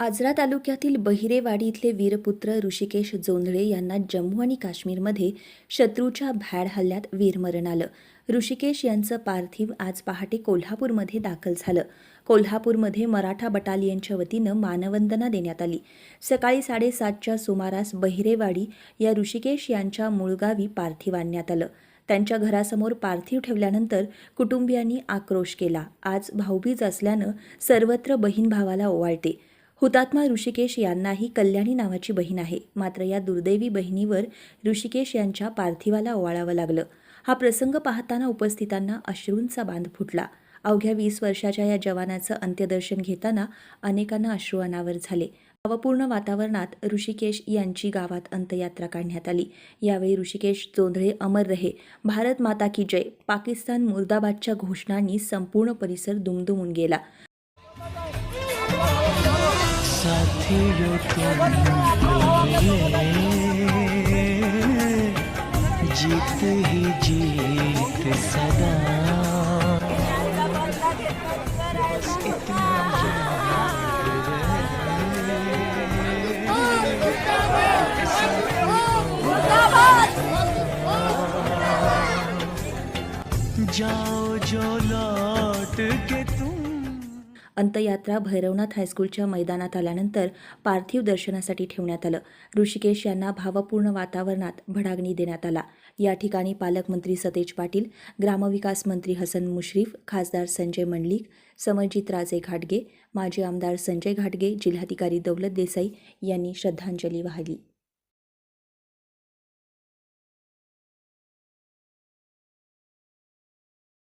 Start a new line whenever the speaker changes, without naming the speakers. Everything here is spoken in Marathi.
आजरा तालुक्यातील बहिरेवाडी इथले वीरपुत्र ऋषिकेश जोंधळे यांना जम्मू आणि काश्मीरमध्ये शत्रूच्या भॅड हल्ल्यात वीरमरण आलं. ऋषिकेश यांचं पार्थिव आज पहाटे कोल्हापूरमध्ये दाखल झालं. कोल्हापूरमध्ये मराठा बटालियनच्या वतीनं मानवंदना देण्यात आली. सकाळी साडेसातच्या सुमारास बहिरेवाडी या ऋषिकेश यांच्या मूळगावी पार्थिव आणण्यात आलं. त्यांच्या घरासमोर पार्थिव ठेवल्यानंतर कुटुंबियांनी आक्रोश केला. आज भाऊबीज असल्यानं सर्वत्र बहीण भावाला ओवाळते. हुतात्मा ऋषिकेश यांनाही कल्याणी नावाची बहीण आहे. मात्र या दुर्दैवी बहिणीवर ऋषिकेश यांच्या पार्थिवाला ओवाळावं लागलं. हा प्रसंग पाहताना उपस्थितांना अश्रूंचा बांध फुटला. अवघ्या वीस वर्षाच्या या जवानाचं अंत्यदर्शन घेताना अनेकांना अश्रू अनावर झाले. भावपूर्ण वातावरणात ऋषिकेश यांची गावात अंत्ययात्रा काढण्यात आली. यावेळी ऋषिकेश जोंधळे अमर रहे भारत माता की जय पाकिस्तान मुर्दाबादच्या घोषणांनी संपूर्ण परिसर दुमदुमून गेला.
जीत ही जीत सदा। बस इतना जाओ जो लौट के तुम
अंत्ययात्रा भैरवनाथ हायस्कूलच्या मैदानात आल्यानंतर पार्थिव दर्शनासाठी ठेवण्यात आलं. ऋषिकेश यांना भावपूर्ण वातावरणात भडागणी देण्यात आला. या ठिकाणी पालकमंत्री सतेज पाटील ग्रामविकास मंत्री हसन मुश्रीफ खासदार संजय मंडलिक समरजित राजे घाटगे माजी आमदार संजय घाटगे जिल्हाधिकारी दौलत देसाई यांनी श्रद्धांजली वाहिली.